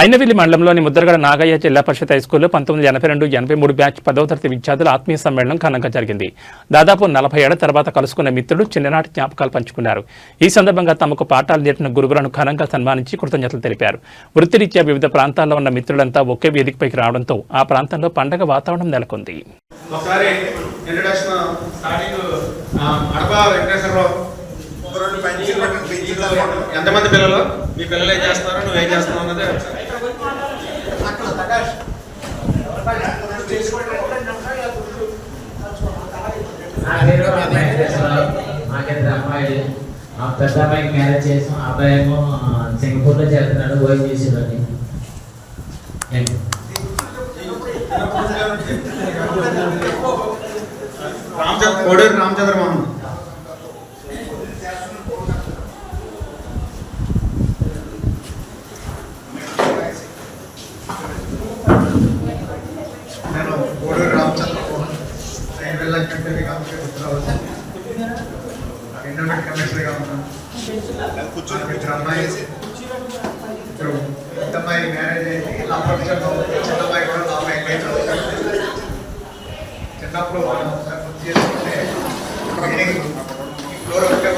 అయినవిల్లి మండలంలోని ముద్రగడ నాగయ్య జిల్లా పరిషత్ హైస్కూల్లో పంతొమ్మిది ఎనభై రెండు ఎనభై మూడు బ్యాచ్ పదవ తరగతి విద్యార్థుల ఆత్మీయ సమ్మేళనం ఘనంగా జరిగింది. దాదాపు నలభై ఏళ్ళ తర్వాత కలుసుకున్న మిత్రులు చిన్ననాటి జ్ఞాపకాలు పంచుకున్నారు. ఈ సందర్భంగా తమకు పాఠాలు నేర్పిన గురువులను ఘనంగా సన్మానించి కృతజ్ఞతలు తెలిపారు. వృత్తిరీత్యా వివిధ ప్రాంతాల్లో ఉన్న మిత్రులంతా ఒకే వేదికపైకి రావడంతో ఆ ప్రాంతంలో పండగ వాతావరణం నెలకొంది. ఒకసారి ఇంట్రడక్షన్ స్టార్టింగ్ ఎంతమంది పిల్లలు? మీ పిల్లలు ఏం చేస్తున్నారు? నువ్వు ఏం చేస్తున్నావు అన్నది మా పెద్ద అమ్మాయికి మ్యారేజ్ చేసాం అబ్బాయి ఏమో సింగపూర్లో చేస్తున్నాడు రామచంద్ర కోడూరు రామచంద్ర కోడూరు రామచంద్ర నేను వెళ్ళ కంపెనీ కంపెనీ ఉత్తరావతి ఎండోమెంట్ కమిషనర్గా ఉన్నాను నాకు ఇద్దరు అమ్మాయి ఇద్దరు పెద్ద అమ్మాయి మ్యారేజ్ అయింది నా ప్రొఫెషన్ చిన్న అమ్మాయి కూడా నా అమ్మాయి ఎంగేజ్ అవుతుంది చిన్నప్పుడు మనం ఒకసారి గుర్తు చేసుకుంటే ఈ ఫ్లోర్ ఒకటే